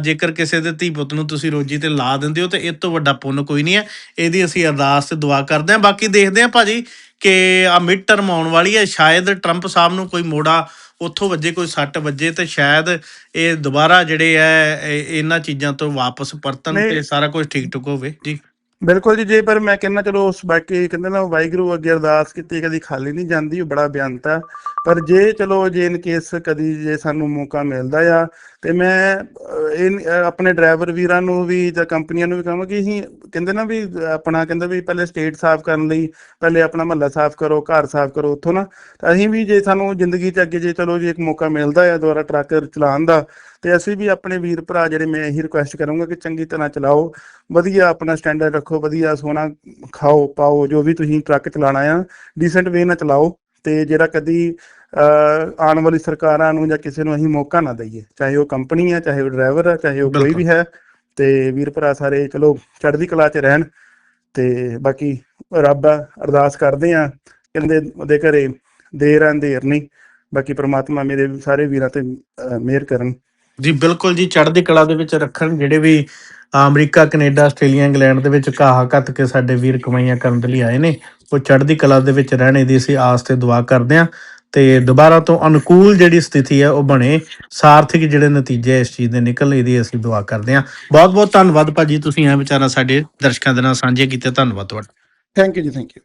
ਜੇਕਰ ਕਿਸੇ ਦੇ ਧੀ ਪੁੱਤ ਨੂੰ ਤੁਸੀਂ ਰੋਜੀ ਤੇ ਲਾ ਦਿੰਦੇ ਹੋ ਤੇ ਇਹ ਤੋਂ ਵੱਡਾ ਪੁੰਨ ਕੋਈ ਨਹੀਂ ਹੈ। ਇਹਦੀ ਅਸੀਂ ਅਰਦਾਸ ਤੇ ਦੁਆ ਕਰਦੇ ਹਾਂ। ਬਾਕੀ ਦੇਖਦੇ ਹਾਂ ਭਾਜੀ ਕਿ ਆ ਮਿਡ ਟਰਮ ਆਉਣ ਵਾਲੀ ਹੈ। ਸ਼ਾਇਦ ਟਰੰਪ ਸਾਹਿਬ ਨੂੰ ਕੋਈ ਮੋੜਾ ਉੱਥੋਂ ਵੱਜੇ ਕੋਈ ਸੱਟ ਵੱਜੇ ਤੇ ਸ਼ਾਇਦ ਇਹ ਦੁਬਾਰਾ ਜਿਹੜੇ ਹੈ ਇਹ- ਇਹਨਾਂ ਚੀਜ਼ਾਂ ਤੋਂ ਵਾਪਸ ਪਰਤਣ। ਤੇ ਸਾਰਾ ਕੁਝ ਠੀਕ ਠੁਕ ਹੋਵੇ। ਜੀ। ਬਿਲਕੁਲ ਜੀ, ਜੇ ਪਰ ਮੈਂ ਕਹਿੰਦਾ ਚਲੋ ਉਸ ਬਾਕੀ ਕਹਿੰਦੇ ਨਾ ਵਾਹਿਗੁਰੂ ਅੱਗੇ ਅਰਦਾਸ ਕੀਤੀ, ਕਦੀ ਖਾਲੀ ਨਹੀਂ ਜਾਂਦੀ, ਉਹ ਬੜਾ ਬਿਆਨਤ ਪਰ ਜੇ ਚਲੋ ਜੇ ਇਨ ਕੇਸ ਕਦੀ ਜੇ ਸਾਨੂੰ ਮੌਕਾ ਮਿਲਦਾ ਆ, ਤੇ ਮੈਂ ਇਹ ਆਪਣੇ ਡਰਾਈਵਰ ਵੀਰਾਂ ਨੂੰ ਵੀ ਜਾਂ ਕੰਪਨੀਆਂ ਨੂੰ ਵੀ ਕਹਾਂ ਕਿ ਅਸੀਂ ਕਹਿੰਦੇ ਨਾ ਵੀ ਆਪਣਾ ਕਹਿੰਦਾ ਵੀ ਪਹਿਲੇ ਸਟੇਟ ਸਾਫ਼ ਕਰਨ ਲਈ, ਪਹਿਲੇ ਆਪਣਾ ਮਹੱਲਾ ਸਾਫ਼ ਕਰੋ, ਘਰ ਸਾਫ਼ ਕਰੋ ਉੱਥੋਂ ਨਾ। ਤਾਂ ਅਸੀਂ ਵੀ ਜੇ ਸਾਨੂੰ ਜ਼ਿੰਦਗੀ 'ਚ ਅੱਗੇ ਜੇ ਚਲੋ ਜੇ ਇੱਕ ਮੌਕਾ ਮਿਲਦਾ ਆ ਦੁਬਾਰਾ ਟਰੱਕ ਚਲਾਉਣ ਦਾ ਤੇ ਅਸੀਂ ਵੀ ਆਪਣੇ ਵੀਰ ਭਰਾ ਜਿਹੜੇ ਮੈਂ ਇਹੀ ਰਿਕੁਐਸਟ ਕਰੂੰਗਾ ਕਿ ਚੰਗੀ ਤਰ੍ਹਾਂ ਚਲਾਓ ਵਧੀਆ ਆਪਣਾ ਸਟੈਂਡਰਡ ਰੱਖੋ ਵਧੀਆ ਸੋਨਾ ਖਾਓ ਪਾਓ ਜੋ ਵੀ ਤੁਸੀਂ ਟਰੱਕ ਚਲਾਣਾ ਆ ਡੀਸੈਂਟ ਵੇ ਨਾਲ ਚਲਾਓ ਤੇ ਜਿਹੜਾ ਕਦੀ ਆਉਣ ਵਾਲੀ ਸਰਕਾਰਾਂ ਨੂੰ ਜਾਂ ਕਿਸੇ ਨੂੰ ਅਸੀਂ ਮੌਕਾ ਨਾ ਦਈਏ ਚਾਹੇ ਉਹ ਕੰਪਨੀ ਆ ਚਾਹੇ ਉਹ ਡਰਾਈਵਰ ਆ ਚਾਹੇ ਉਹ ਕੋਈ। ਵੀ ਹੈ ਤੇ ਵੀਰ ਭਰਾ ਸਾਰੇ ਚਲੋ ਚੜ੍ਹਦੀ ਕਲਾ 'ਚ ਰਹਿਣ ਤੇ ਬਾਕੀ ਰੱਬ ਅਰਦਾਸ ਕਰਦੇ ਆ ਕਹਿੰਦੇ ਉਹਦੇ ਘਰੇ ਦੇਰ ਆਂ ਦੇਰ ਨਹੀਂ ਬਾਕੀ ਪ੍ਰਮਾਤਮਾ ਮੇਰੇ ਸਾਰੇ ਵੀਰਾਂ ਤੇ ਮਿਹਰ ਕਰਨ ਜੀ, ਬਿਲਕੁਲ ਜੀ, ਚੜ੍ਹਦੀ ਕਲਾ ਦੇ ਵਿੱਚ ਰੱਖਣ ਜਿਹੜੇ ਵੀ ਅਮਰੀਕਾ, ਕੈਨੇਡਾ, ਆਸਟ੍ਰੇਲੀਆ, ਇੰਗਲੈਂਡ ਦੇ ਵਿੱਚ ਘਾਹ ਕੱਤ ਕੇ ਸਾਡੇ ਵੀਰ ਕਮਾਈਆਂ ਕਰਨ ਦੇ ਲਈ ਆਏ ਨੇ, ਉਹ ਚੜ੍ਹਦੀ ਕਲਾ ਦੇ ਵਿੱਚ ਰਹਿਣੇ ਦੀ ਅਸੀਂ ਆਸ ਤੇ ਦੁਆ ਕਰਦੇ ਹਾਂ ਤੇ ਦੁਬਾਰਾ ਤੋਂ ਅਨੁਕੂਲ ਜਿਹੜੀ ਸਥਿਤੀ ਹੈ, ਉਹ ਬਣੇ, ਸਾਰਥਿਕ ਜਿਹੜੇ ਨਤੀਜੇ ਇਸ ਚੀਜ਼ ਦੇ ਨਿਕਲਣ ਦੀ ਅਸੀਂ ਦੁਆ ਕਰਦੇ ਹਾਂ। ਬਹੁਤ ਬਹੁਤ ਧੰਨਵਾਦ ਭਾਜੀ, ਤੁਸੀਂ ਇਹ ਵਿਚਾਰਾ ਸਾਡੇ ਦਰਸ਼ਕਾਂ ਦੇ ਨਾਲ ਸਾਂਝੇ ਕੀਤੇ, ਧੰਨਵਾਦ ਤੁਹਾਡਾ। Thank you ji thank you